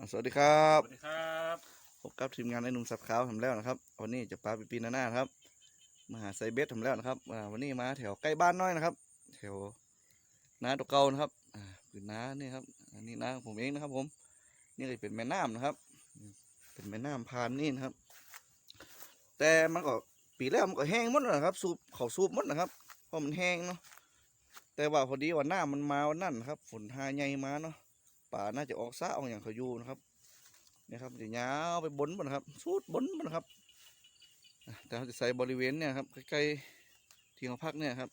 อ่าสวัสดีครับสวัสดีครับพบกับทีมงานไอ้หนุ่มสับขาวทำแล้วนะครับ วันนี้จะปลาปีปีนาหน้านะครับมาหาไซเบสทำแล้วนะครับอ่าวันนี้มาแถวใกล้บ้านน้อยนะครับ แถวนาตะเกานะครับอ่าคือน้านี่ครับ อันนี้น้าของผมเองนะครับ ผม นี่เลยเป็นแม่น้ำนะครับอืมเป็นแม่น้ำพานนี่นะครับ แต่มันก็ปีแล้วมันก็แห้งหมดแล้วนะครับ สูบเขาสูบหมดนะครับเพราะมันแห้งเนาะแต่ว่าพอดีวันหน้ามันมาวันนั้นนะครับ ฝนหาใหญ่มาเนาะ ป่าน่าจะออกซะออกอย่างเขาอยู่นะครับนี่ครับจะยาวไปบนบนครับสูดบนบนครับ แต่เราจะใส่บริเวณเนี่ยครับใกล้ๆที่เขาพักเนี่ยครับ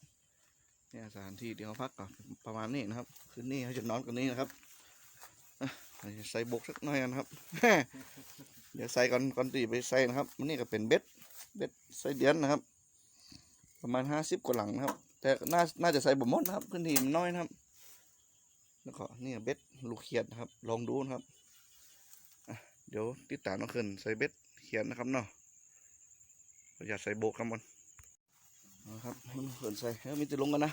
เนี่ยสถานที่ที่เขาพักก็ประมาณนี้นะครับ คืนนี้เขาจะนอนกันนี้นะครับใส่บกสักหน่อยนะครับเดี๋ยวใส่ก่อนก่อนตีไปใส่นะครับมันนี่ก็เป็นเบ็ดเบ็ดใส่เดือนนะครับ ประมาณห้าสิบกว่าหลังนะครับ แต่น่าน่าจะใส่บ่มดนะครับพื้นที่มันน้อยนะครับ แล้วก็นี่เบ็ดลูกเขียดนะครับ ลองดูนะครับเดี๋ยวติดตามน้องขึ้นใส่เบ็ดเขียนนะครับเนาะอย่าใส่โบกครับมันนะครับน้องขึ้นใส่เฮ้ยมีจะลงกันนะ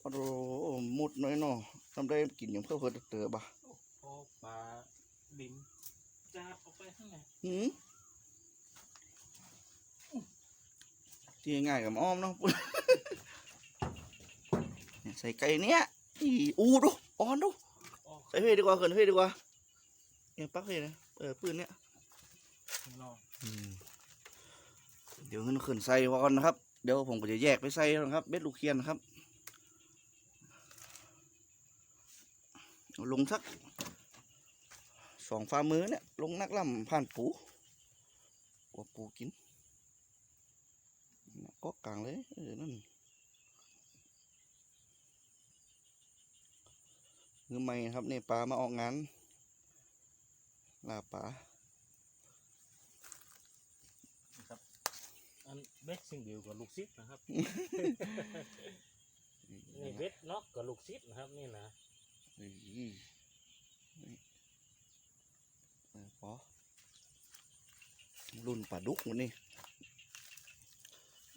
โอ้โหมุดน้อยเนาะทำได้กินอย่างเพื่อเพื่อเต๋อบ่ะโอ้ปลาบินจ้าบออกไปข้างในหืมที่ง่ายกับอ้อมเนาะเนี่ย ใส่ไก่เนี้ยอีอูดูอ่อนดูใส่เฮ้ยดีกว่าเขึ้นเฮ้ยดีกว่าเนี่ยปักเฮ้ยนะเออปืนเนี้ยเดี๋ยวเขึ้นใส่ก่อนนะครับ เดี๋ยวผมก็จะแยกไปใส่นะครับ เบ็ดลูกเคียนนะครับ ลงสักสองฝ่ามือเนี่ย ลงนักล่ำผ่านปูกว่าปูกินก็กลางเลยเออนั่น มือใหม่ครับนี่ปลามาออกงานลาปลาอันเบ็ดสิ่งเดียวกับลูกซิปนะครับ นี่เบ็ดเนาะกับลูกซิปนะครับนี่นะนี่นี่เออพอรุ่นปลาดุกมันนี่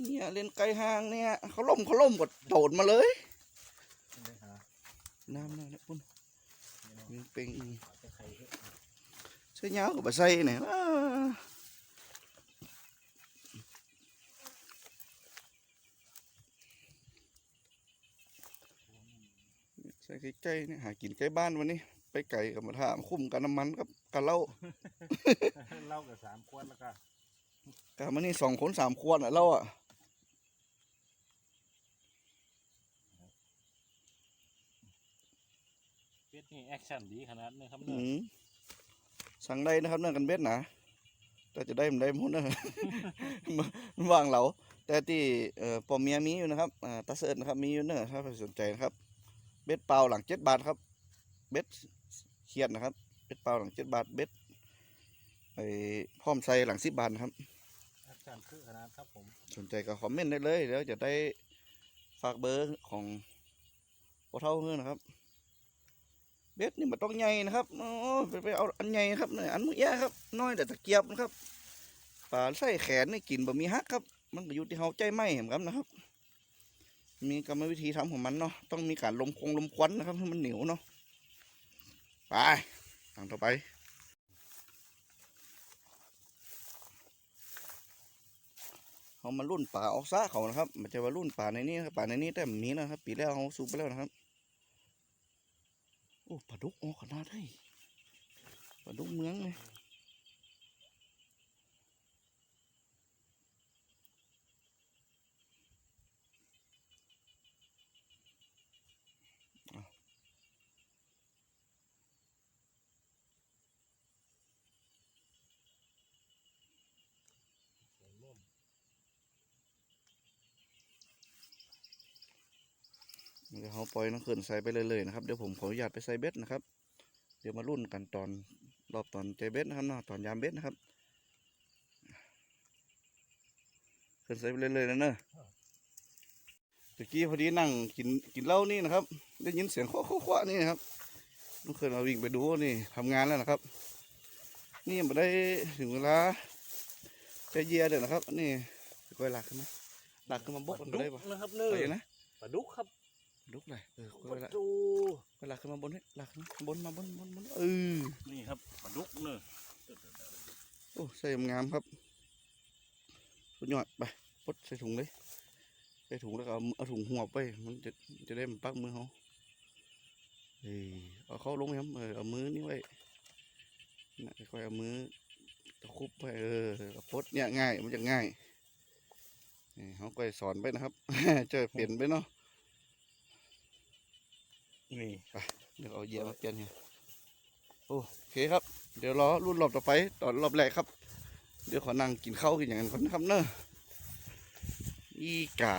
เนี่ยเล่นไกลห่างเนี่ยเขาล่มเขาล่มกดโดดมาเลยไปหา น้ำนั่นนะพุ่นมีเป็นอีจะไข่เฮ็ดใช้ยาวกับปลาไส้เนี่ยอ้าใส่ใกล้ๆเนี่ยหากินใกล้บ้านวันนี้ ไปไก่กับมาถามคุ้มกันน้ำมันกับกันเหล้าเหล่ากับสามขวดแล้วก็กามันนี่สองคนสามขวดอะเราอะ เบ็ด นี่แอคชั่นดีขนาดนี้ครับอืเนี่ยมสั่งได้นะครับเนื่องกันเบ็ดนะแต่จะได้มันได้หมดนะ มันวางเราแต่ที่เอ่อปอมเมียมีอยู่นะครับอ่าตาเสิร์ตนะครับมีอยู่เนอะถ้าใครสนใจนะครับ เบ็ดเปล่าหลังเจ็ดบาทครับ เบ็ดเขียดนะครับ เบ็ดเปล่าหลังเจ็ดบาทเบ็ดไอ้พร้อมใส่หลังสิบบาทนะครับ แอคชั่นคือขนาดครับผมสนใจก็คอมเมนต์ได้เลยเดี๋ยวจะได้ฝากเบอร์ของพ่อเท่าเพื่อนนะครับ เบ็ดนี่มันต้องใหญ่นะครับโอ้ไปไปเอาอันใหญ่ครับเนี่ยอันมือแย่ครับ น้อยแต่ตะเกียบนะครับปลาใส่แขนนี่กินบะมีฮักครับ มันก็อยู่ที่เขาใจไหมเห็นครับนะครับ มีกรรมวิธีทำของมันเนาะต้องมีการลมคงลมควันนะครับให้มันเหนียวเนาะไปทางต่อไปเขามารุ่นป่าออกซ่าเขานะครับ มันจะว่ารุ่นป่าในนี้ป่าในนี้แต่มีนะครับ ปีแล้วเขาสูบไปแล้วนะครับ โอ้ปลาดุกออกขนาดได้ปลาดุกเมืองเลยอ้าว เดี๋ยวเขาปล่อยน้ำขึ้นใส่ไปเลยๆนะครับ เดี๋ยวผมขออนุญาตไปใส่เบ็ดนะครับ เดี๋ยวมารุ่นกันตอนรอบตอนใจเบ็ดนะครับเนาะตอนยามเบ็ดนะครับขึ้นใส่ไปเรื่อยๆนะเนอะตะกี้พอดีนั่งกินกินเหล้านี่นะครับ ได้ยินเสียงเคาะเคาะๆนี่นะครับต้องเคยมาวิ่งไปดูนี่ทำงานแล้วนะครับ นี่มาได้ถึงเวลาจะเยียเดี๋ยวนะครับ นี่ก้อยหลักขึ้นไหมหลักขึ้นมาบกมันไปได้ปะนะครับไปเนื้อนะปลาดุกครับ ลุกเลยเออปเวลาลาดูเวลาขึ้นมาบนนี่ลากขึ้นมาบนมาบนบนบนเออนี่ครับปลาดุกเนอะโอ้ใส่งามครับสุดยอดไปปดใส่ถุงเลยใส่ถุงแล้วก็เอาเอาถุงหัวไปมันจะจะได้มันปักมือเขาเอ้ยเอาเข้าลงครับเออเอามือนี่ไว้นะค่อยๆเอามือตะคุบไปเออเอาปดเนี่ยง่ายมันจะง่ายนี่เขาก็สอนไปนะครับเจอเปลี่ยนไปเนาะ นี่เดี๋ยวเอาเหยียบมาเปลี่ยนเนี่ยโอเคครับ เดี๋ยวรอรุ่นรอบต่อไปตอนรอบแรกครับ เดี๋ยวขอนั่งกินข้าวกินอย่างนั้นก่อนนะครับเนอะอีกา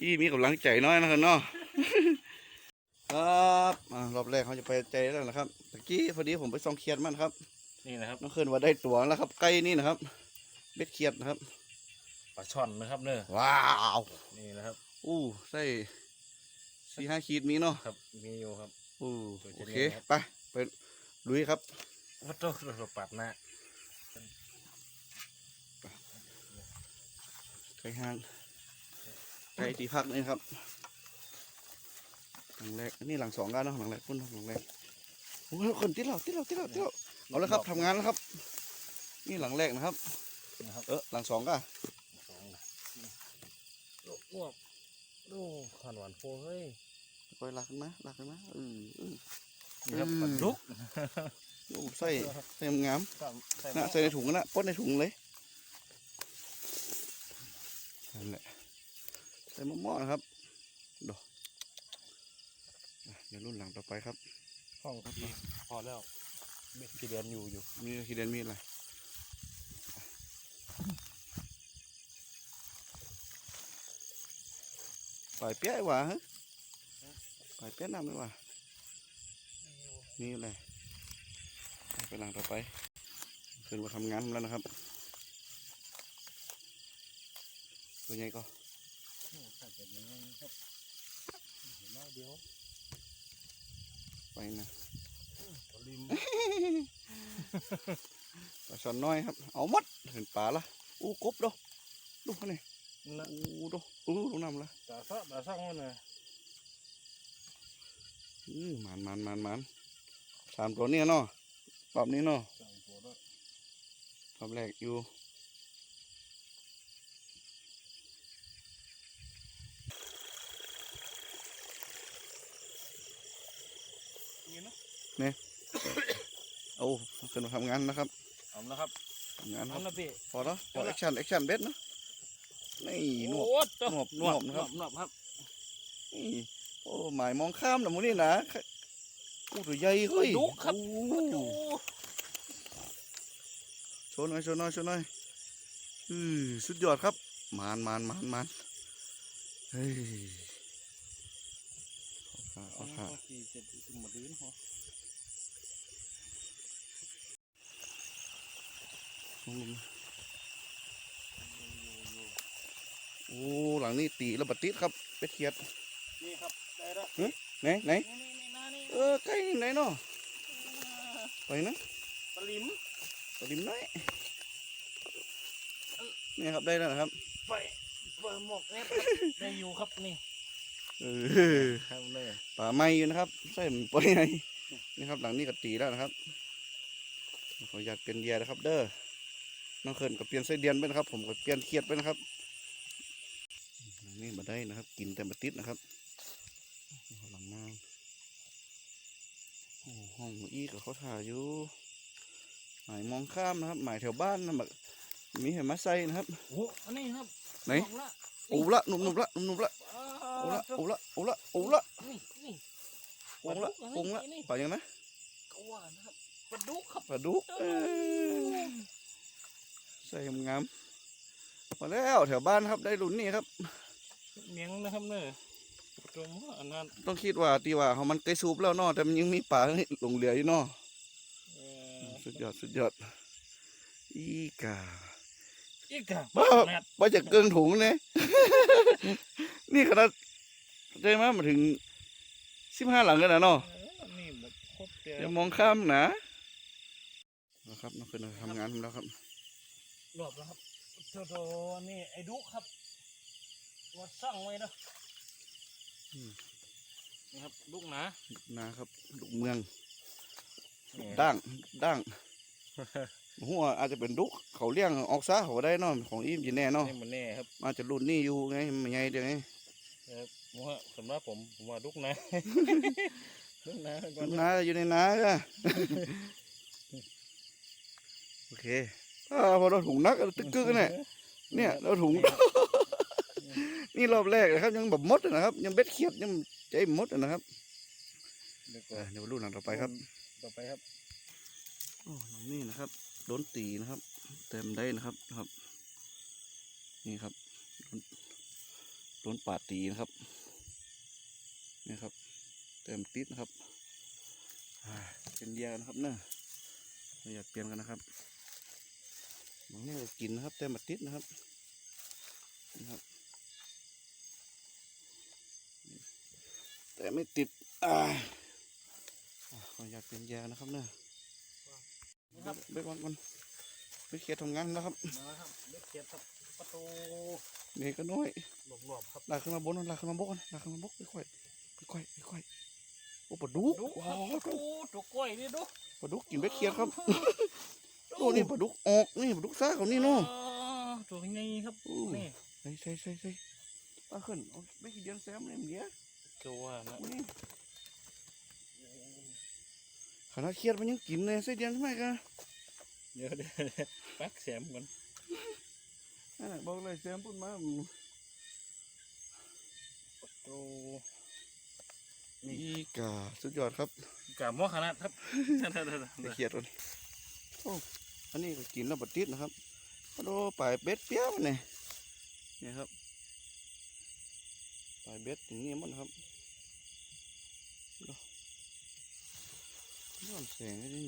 อีมีกำลังใจน้อยนะครับเนาะครับอ่ารอบแรกเขาจะไปใจแล้วนะครับตะกี้พอดีผมไปส่องเขียดมันครับ นี่นะครับน้องเคินว่าได้ตัวแล้วครับ ใกล้นี่นะครับ เบ็ดเขียดนะครับปลาช่อนนะครับเนอะว้าวนี่นะครับ อู้ใส่ สี่ห้าขีดมีเนาะครับ มีอยู่ครับอู้ตัวโอจะเคเลี้ยงครับไปไปลุยครับวัตถุตัวปัดหน้าไก่ห้างไก่ตีพักนี่ครับหลังแรกอันนี่หลังสองกันเนาะหลังแรกพุ่นหลังแรกโอ้ยคนติดเราติดเราติดเราติดเราเอาเลยครับทำงานแล้วครับ นี่หลังแรกนะครับนะครับเออหลังสองก็สองนะลู กอ้วกดูขนหวานโฟเฮ้ยปล่อยหลักขึ้นมาหลักขึ้นมาเออเออ นี่ครับอืม ปลาดุก โอ้ใส่ใส่งามใส่ๆนะใส่ในถุงนะปดในถุงเลยนั่นแหละใส่หม้อๆนะครับดอกอะเดี๋ยวรุ่นหลังต่อไปครับ ห้องพี่พอแล้วเบ็ดกี่เดือนอยู่อยู่มีขีดเดนมีดอะไร ปล่อยเปี้ยไอ้หว่าฮะปล่อยเปี้ยน้ำไม่หว่านี่เลยไปหลังต่อไปขึ้นมาทำงานแล้วนะครับ ตัวใหญ่ก็ถ้าเกิดอย่างนี้ครับเห็นไหมเดี๋ยวไปนะปลาลิมปลาช่อนน้อยครับ เอาหมดเห็นปลาละอู้กบดูดูเขานี่ นะอู้ดูอู้ดูน้ำละตาซะตาซ่องมันนะอืมมันมันมันมันสามตัวเนี่ยเนาะรอบนี้เนาะสั่งตัวด้วยรอบแรกอยู่นี่เนาะเอาขึ้นมาทำงานนะครับเอาละครับทำงานคเอารับละพี่พอแล้วพอแอคชั่นแอคชั่นเบ็ดนะ นี่หนวดโอ้ตัวหนวบหนวบหนวบนะครับหนวบครับนี่โอ้หมายมองข้ามนะมูนี่นะอู้ตัวใหญ่เฮ้ยดุครับอู้โชว์หน่อยโชว์หน่อยโชว์หน่อยอือสุดยอดครับมานมานมานมานเฮ้ยเอาขาเอาขาสี่เจ็ดสิบหมดลิ้นเหรอลงลง โอ้หลังนี้ตีระเบัดติดครับเป็ดเขียดนี่ครับได้แล้วไหนไหนนี่นี่นี่นะนี่เออใกล้ไหนเนาะไปนะปลาลิมตัวดิมน้อยนี่ครับได้แล้วนะครับไปเปิดหมวกเนี่ยได้อยู่ครับนี่เออครับเลยป่าไม้อยู่นะครับใส่หมันปล่อยไงนี่ครับหลังนี้ก็ตีแล้วนะครับขออนุญาตเปลี่ยนเหยียนะครับ เด้อน้องเขินก็เปลี่ยนไส้เดือนไปนะครับ ผมก็เปลี่ยนเขียดไปนะครับหลัง นี่มาได้นะครับ กินแต่มาติดนะครับหลังน้ำโอ้ห้องอีกับเขาถ่ายอยู่หมายมองข้ามนะครับ หมายแถวบ้านนะแบบมีเห็นมาใส่นะครับโอ้อันนี้ครับไหนสองละโอ้ละหนุ่มๆละหนุ่มๆละโอ้ละโอ้ละโอ้ละโอ้ละนี่นี่โอ้ละโอ้ละนี่ไปยังนะก็ว่านะครับปลาดุกครับปลาดุกเอ้ยใส่งามๆมาแล้วแถวบ้านครับได้รุ่นนี้ครับ เมียงนะครับเนอะตรงอันนั้นต้องคิดว่าตีว่าเขามันไกลสูบแล้วเนาะแต่มันยังมีป่าหลงเหลืออยู่เนาะเอ่อสุดยอดสุดยอดอีกาอีกอะบ้าแมทว่าจะเกินถุงเนี่ยนี่ขนาดได้มามาถึงสิบห้าหลังกันนะเนาะเออนี่แบบครบเดียวอย่ามองข้ามนะนะครับน้องขึ้นมาทำงานแล้วครับรอบแล้วครับโทโทนี่ไอ้ดุครับ วัดสั่งไว้นะนี่ครับลูกนะนะครับลูกเมืองนี่ด่างด่างหัวอาจจะเป็นดุกเขาเลี้ยงออกซะเขาก็ได้เนาะของอีมจีแน่เนาะนี่มันแน่ครับอาจจะรุ่นนี้อยู่ไงมันไงเดี๋ยวไงครับผมว่าสำหรับผมผมว่าลูกนะลูกนะก่อนนาอยู่ในนาก็โอเคอ่าพอเราถุงนักตึกกึกเนี่ยเนี่ยเราถุง นี่รอบแรกนะครับ ยังแบบมดอะนะครับ ยังเบ็ดเขียดยังใจมดอะนะครับเดี๋ยวก่ออ่านเดี๋ยวรุ่นหลังต่อไปครับ ต่อไปครับโอ้น้องนี่นะครับโดนตีนะครับ เต็มได้นะครับครับ นี่ครับโดนโดนปาดตีนะครับนี่ครับ เต็มติดนะครับอ่าเป็นยานะครับเนอะเราอยากเปลี่ยนกันนะครับน้องนี่ก็กินนะครับ เต็มมาติดนะครับนะครับ แต่ไม่ติดอ่าอ่าขออยากเปลี่ยนยานะครับเนอะครับเบ็ดวันก่อนเบ็ดเขียดทำงานแล้วครับมาแล้วครับเล็กเกียรครับประตูเด็กก็น้อยหลบๆครับลากขึ้นมาบนลากขึ้นมาบกกันลากขึ้นมาบกค่อยๆค่อยๆค่อยๆโอ้ปลาดุกดุคว้ารับวดุดุกล้วยนี่ดุปลาดุกกินเบ็ดเขียดครับโอ้นี่ปลาดุกออกนี่ปลาดุกซ่าเขานี่เนาะอ๋อตัวใหญ่ครับอู้นี่ใส่ใส่ใส่ใส่ปลาขึ้นเอาเบ็ดขี้เดียนแซมเลยเดี๋ยว ตัวนะนี่ขนาดเขียดมันยังกินเลยใส่เดียนทำไมกันเดี๋ยวเดี๋ยวปักแสมก่อนนั่นน่ะบอกเลยแซมพูดมาตัวอีกาสุดยอดครับกาบหม้อขนาดครับไปเขียดก่อนโอ้อันนี้ก็กินแล้วบดติดนะครับมาดูปลายเบ็ดเปี้ยมันเนี่ยเนี่ยครับปลายเบ็ดอย่างนี้มันครับดูย้อนแสงไอ้นี่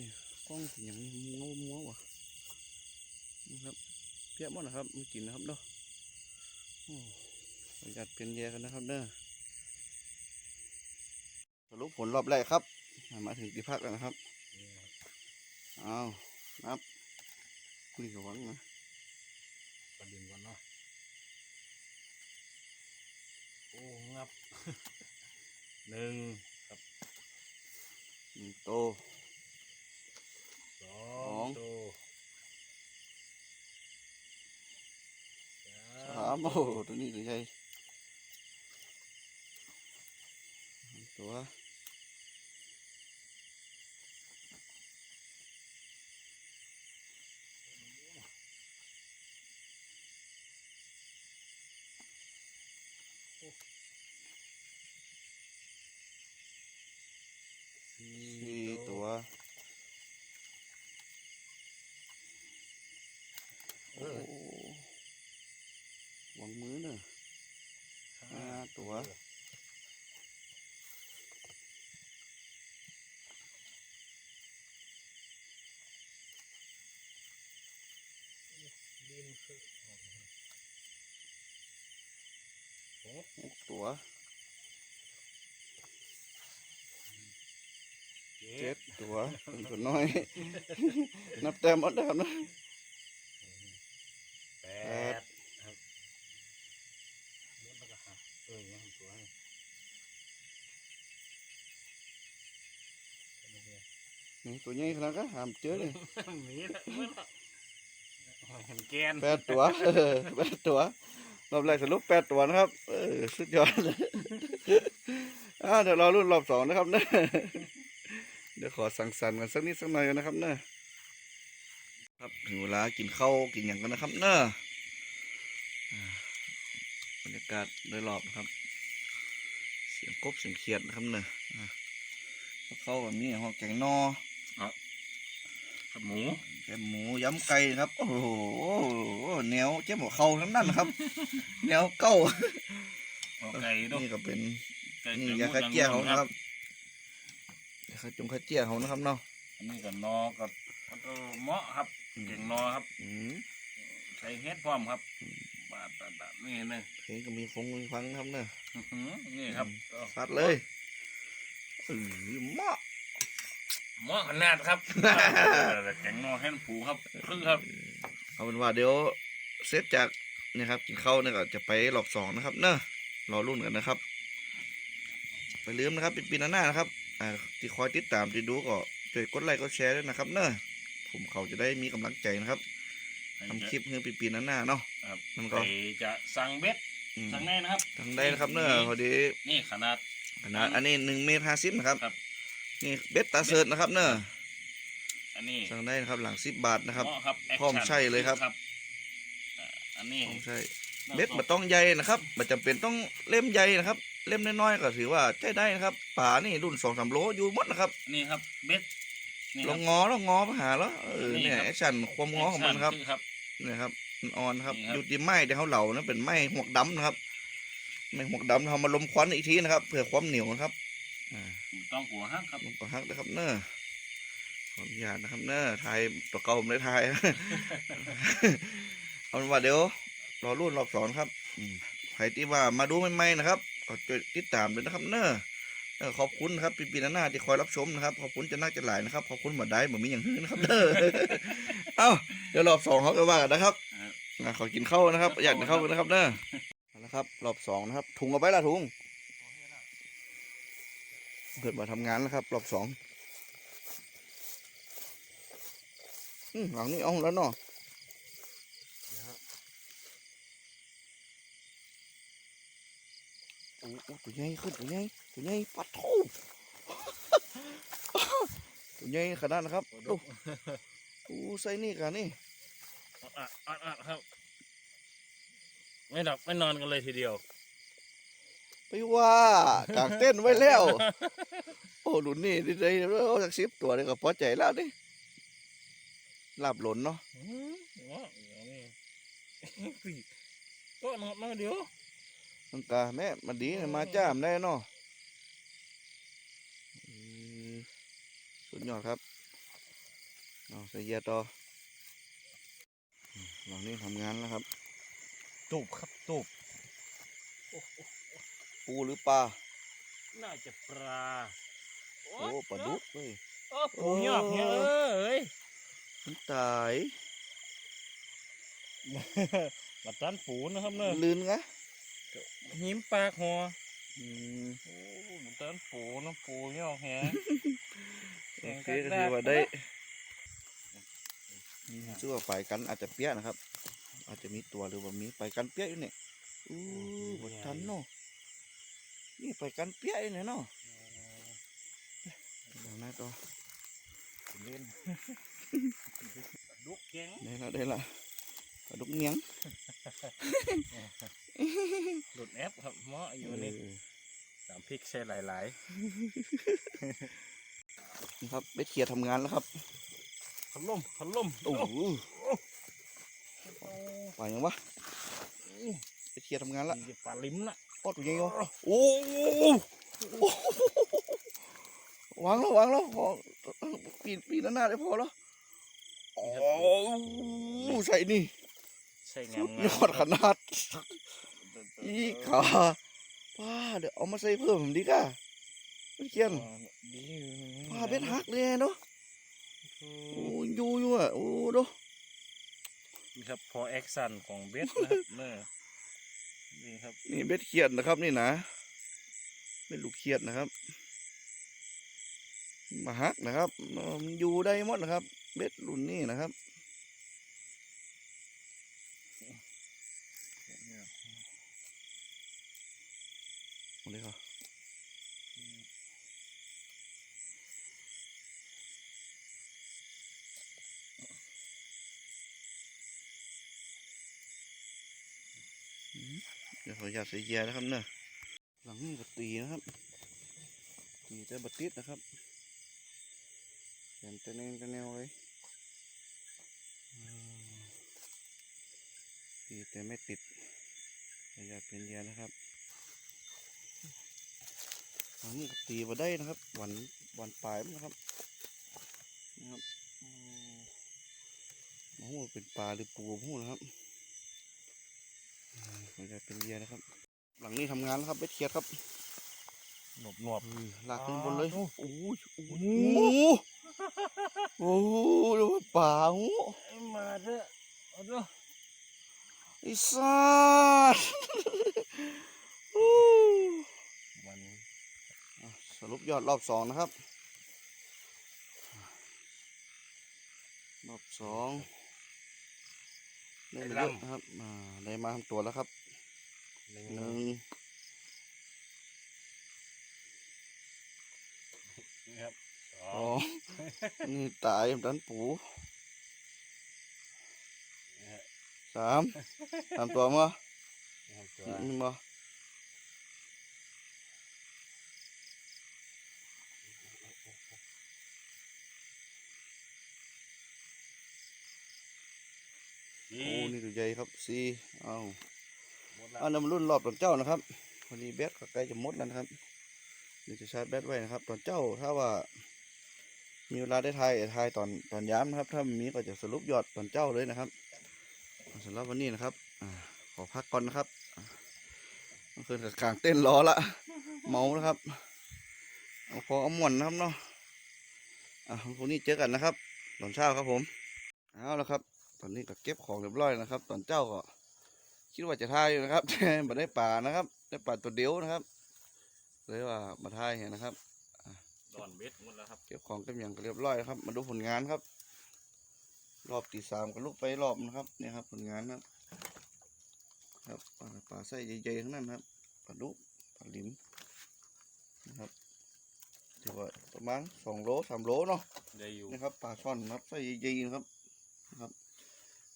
กล้องเป็นอย่างนี้มัวมัวว่ะนี่ครับเปี้ยมันนะครับมันกินนะครับเนาะประหยัดเป็นแย่กันนะครับเด้อสรุปผลรอบแรกครับ มาถึงที่พักแล้วนะครับ เอานับคุยกับหวังนะเด็นก่อนเนาะ โอ้งับหนึ่งครับหนึ่งโตสอสองงตัวสามโอ้โหตัวนี้ตัวใหญ่ตัว สี่ สี่ตัว เอโอ้อโหวางมือเนอะห้าตัวดินคือหกหกตัวเจ็เจ็ดดตัวเป็นตัวน้อย นับแต้มหมดแล้วครับนะ แปดครับลดแล้วก็หักเออยังตัวให้ นี่ ตัวใหญ่ขนาดก็หามเจอเลยหนีละเมื่อละเห็นแกนแปดตัวเออแปดตัวรอบแรกสรุปแปดตัวนะครับ เออสุดยอดเลยอ่าเดี๋ยวรอรุ่นรอบสองนะครับเนอะเดี๋ยวขอสั่งสรรค์กันสักนิดสักหน่อยกันนะครับเนอะครับถึงเวลากินข้าวกินอย่างกันนะครับเนอะอ่าบรรยากาศโดยรอบนะครับ เสียงกบเสียงเขียดนะครับเนอะอ่าข้าวแบบนี้ห่อแกงนอ ครับหมูแกงหมูยำไก่ครับ โอ้โหแนวเจ้าหมูเขาทั้งนั้นนะครับแนวเก้าเอาไก่ด้วยนี่ก็เป็นไก่นี่เป็ยาคาเจียเขานะครับยาคาจงคาเจียเขานะครับเนาะอันนี้ก็นอกับแล้วก็เหมาะครับเก่งนอครับอืมใส่เฮ็ดพร้อมครับบาดบาดบาดนี่นะเพลงก็มีฟงมีฟังนะครับเนอะอื้อหือนี่ครับสัดเลยเออเหมาะเหมาะขนาดครับ แกงนอแห้งผูครับคือครับเอาเป็นว่าเดี๋ยวเสร็จจากเนี่ยครับกินข้าวเนี่ยก็จะไปรอบสองนะครับ เนอะรอรุ่นกันนะครับไปลืมนะครับเป็นปีหน้านะครับอ่าที่คอยติดตามที่ดูก็ช่วยกดไลค์กดแชร์ด้วยนะครับ เนอะผมเขาจะได้มีกำลังใจนะครับทำคลิปเพื่อปีหน้าเนาะครับมันใคก็รจะสั่งเบ็ดอืมสั่งได้นะครับทำได้นะครับเนอะพอดีนี่ขนาดขนาดอันนี้หนึ่งเมตรห้าสิบนะครับครับ นี่เบ็ดตาเสิร์ตนะครับเนอะอันนี้สั่งได้นะครับหลังสิบบาทนะครับ เหมาะครับพร้อม Action ใช่เลยครับ อ่าอันนี้ต้องใช่เบ็ดมันต้องใหญ่นะครับมันจำเป็นต้องเล่มใหญ่นะครับ เล่มน้อยๆก็ถือว่าใช้ได้นะครับป่านี่รุ่นสองสามโลอยู่หมดนะครับ นี่ครับเบ็ดนี่ลครัองงอลองงอมาหาแล้วเออนี่เนี่ยครับ แอคชั่นความงอของมันครับ Action ครับ เนี่ยครับมันอ่อนครับนี่ครับ อยู่ที่ไม้ที่เขาเหลานะเป็นไม้หวกดำนะครับไม้หวกดำทำมาลมควันอีกทีนะครับเพื่อความเหนียวนะครับอ่า ต้องหัวฮักครับลมก็ฮักนะครับเนอะขออนุญาตนะครับเนอะถ่ายตัวเก่าผมได้ถ่ายเอาเป็นว่าเดี๋ยวรอรุ่นรอบสองครับอืมใครที่ว่ามาดูใหม่ๆนะครับก็ช่วยติดตามด้วยนะครับ เนอะเออขอบคุณนะครับปีปีหน้าๆที่คอยรับชมนะครับขอบคุณจะนักจะหลายนะครับขอบคุณหมดได้เหมือนมีอย่างอื่นนะครับเนอะเอ้าเดี๋ยวรอบสองเขาก็ว่ากันนะครับครับอะขอกินข้าวนะครับ อยากกินข้าวนะครับเนอะเอาละครับ รอบสองนะครับถุงเอาไปละถุง เกิดมาทำงานแล้วครับ รอบสองอืมหลังนี้เอ่องแล้วเนาะโอ้โอ้ตัวใหญ่ขึ้นตัวใหญ่ตัวใหญ่ปัดโถตัวใหญ่ขนาดนะครับโอ้โอ้ใส่นี่กันนี่อะอะอะครับ ไม่หลับไม่นอนกันเลยทีเดียว ไปว่ากางเต้นไว้แล้ว โอ้ดุนนี่ได้เอาจากสิบตัวเลยก็พอใจแล้วนี่ลาบหล่นเนาะอืมว้าวอย่างนี้พี่ก็นอนมาเดี๋ยวนังกาแม่มันดีนะมาจ้ามได้เนาะอืมสุดยอดครับเอาใส่เยียต่ออืมหลังนี้ทำงานแล้วครับตูบครับตูบ ปูหรือปลา น่าจะปลา โอ้ปลาดุกเว้ยโอ้ปูหยอกเนี่ยเอ้ยมันตายมาตันปูนะครับเนอะลื่นไงหิมปากหัวอืมโอ้มาตันปูนะปูหยอกแฮะโอเคก็ถือว่าได้นี่ชื่อว่าไปกันอาจจะเปี้ยนะครับ อาจจะมีตัวหรือว่ามีไปกันเปี้ยอยู่เนี่ยอู้บดทันเนาะ นี่ไปกันเปี้ยอยู่เนี่ยเนาะเดี๋ยวหน้าต่อเล่นดุกแข็งได้ละได้ละปลาดุกเมียงหลุดแอปครับเหมาะอยู่เอนี่อสามพริกใช่หลายนี่ครับเบ็ดเขียทำงานแล้วครับๆขลุ่มขลุ่มโอ้โหไปยังวะเบ็ดเขียทำงานละมีปลาลิ้มนะ ปอดตัวใหญ่ๆโอ้โหวางแล้ววางแล้วพอปีนปีนหน้าได้พอแล้วโอ้ใส่นี่ใช่งาสุมดงายอดขนาดอีขาป้าเดี๋ยวเอามาใส่เพิ่มดีก่ะไม่เกียนดีป้าเบ็ดหักเลยเนาะโอ้ยูอยู่อะโอ้ดูนี่ครับพอแอคชั่นของเบสนะครับเนอะ นี่ครับนี่เบ็ดเขียดนะครับ นี่นะเบ็ดลูกเขียดนะครับ มาหักนะครับเอ่อมันอยู่ได้หมดนะครับ เบ็ดรุ่นนี้นะครับเอาเลยครับ ยาตใส่เกียร์นะครับเนอะหลังนี้ก็ตีนะครับ ตีแต่บัติดนะครับเขียนแต่แนวแต่แนวเลยตีแต่ไม่ติดขออนุญาตเป็นเยียร์นะครับหลังนี้ก็ตีมาได้นะครับวันวันปลายมันนะครับนะครับมโอ้เป็นปลาหรือปูโอ้โหนะครับ มขออนุญาตเป็นเยียร์นะครับ หลังนี้ทำงานแล้วครับเบ็ดเขียดครับหนวบหนวบอืมลากขึ้นบนเลยอ๋อโอ้ยโอ้โหโอ้โหดูป่าหูมาเถอะเอาเถอะไอ้สัสโอ้มันยอดรอบสองนะครับ รอบสองได้มาเยอะนะครับอ่าได้มาทั้งตัวแล้วครับ หนึ่งหนึ่งนะครับสสอองงนี่ตายดันปูนะครับสามสามตัวมั้งนะครับตัวนี่มั้งสี่โอ้นี่ตัวใหญ่ครับสี่เอาหมดแล้ว อันนั้นรุ่นรอบตอนเจ้านะครับวันนี้แบตก็ใกล้จะหมดแล้วนะครับเดี๋ยวจะชาร์จแบตไว้นะครับ ตอนเจ้าถ้าว่า มีเวลาได้ทายทายตอนตอนย้ำนะครับ ถ้ามีก็จะสรุปยอดตอนเจ้าเลยนะครับสำหรับวันนี้นะครับขอพักก่อนนะครับอ่าเมื่อคืนกับกลางเต้นรอละเมานะครับเอาพอเอาหม่วนนะครับเนาะอะพรุ่งนี้เจอกันนะครับ ตอนเช้าครับผมเอาแล้วครับ ตอนนี้ก็เก็บของเรียบร้อยนะครับ ตอนเจ้าก็ คิดว่าจะทายอยู่นะครับแต่ไม่ได้ป่านะครับ ได้ป่าตัวเดียวนะครับ เลยว่ามาทายเห็นนะครับดอนเบ็ดหมดแล้วครับเก็บของเก็บอย่างก็เรียบร้อยนะครับ มาดูผลงานครับ รอบตีสามก็ลุกไปรอบนะครับเนี่ยครับ ผลงานนะครับครับปลาปลาไส้ใหญ่ๆทั้งนั้นครับปลาดุกปลาลิมนะครับถือว่าประมาณสองโลสามโลเนาะได้อยู่นะครับปลาช่อนนะครับไส้ใหญ่ๆนะครับนะครับ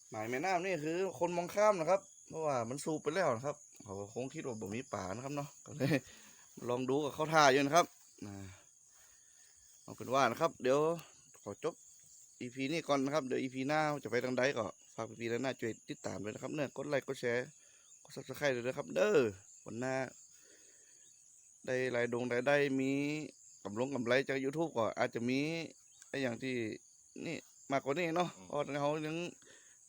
หมายแม่น้ำนี่คือคนมองข้ามนะครับ เพราะว่ามันสูบไปแล้วนะครับเขาคงคิดว่าบ่มีป่านะครับเนาะก็เลยลองดูกับเขาท่าอยู่นะครับนะเอาเป็นว่านะครับ เดี๋ยวขอจบ EP นี้ก่อนนะครับ เดี๋ยว EP หน้าจะไปทางใดก็ฝากพี่ๆแล้วหน้าช่วยติดตามด้วยนะครับเนี่ยกดไลค์กดแชร์กด subscribe ด้วยนะครับ เด้อวันหน้า ได้รายดงรายได้มีกำลงกำไรจาก YouTube ก็อาจจะมีไอ้อย่างที่นี่มากกว่านี้เนาะเพราะเขายัง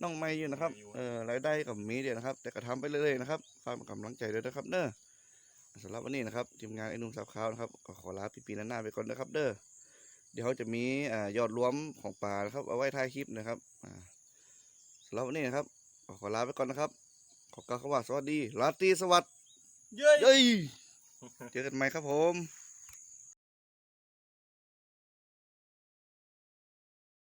น้องไม่อยู่นะครับ เออรายได้กับมีเดียวนะครับ แต่ก็ทำไปเรื่อยๆนะครับฝากเป็นกำลังใจด้วยนะครับ เด้อสำหรับวันนี้นะครับทีมงานไอ้หนุ่มสาวขาวนะครับก็ขอลาพี่ปีนาหน้าไปก่อนนะครับ เด้อเดี๋ยวเขาจะมีอ่ายอดรวมของป่านะครับ เอาไว้ท้ายคลิปนะครับอ่าสำหรับวันนี้นะครับก็ขอลาไปก่อนนะครับ ขอกล่าวคำว่าสวัสดีราตรีสวัสดิ์เย้ยเย้ยเจอกันใหม่ครับผม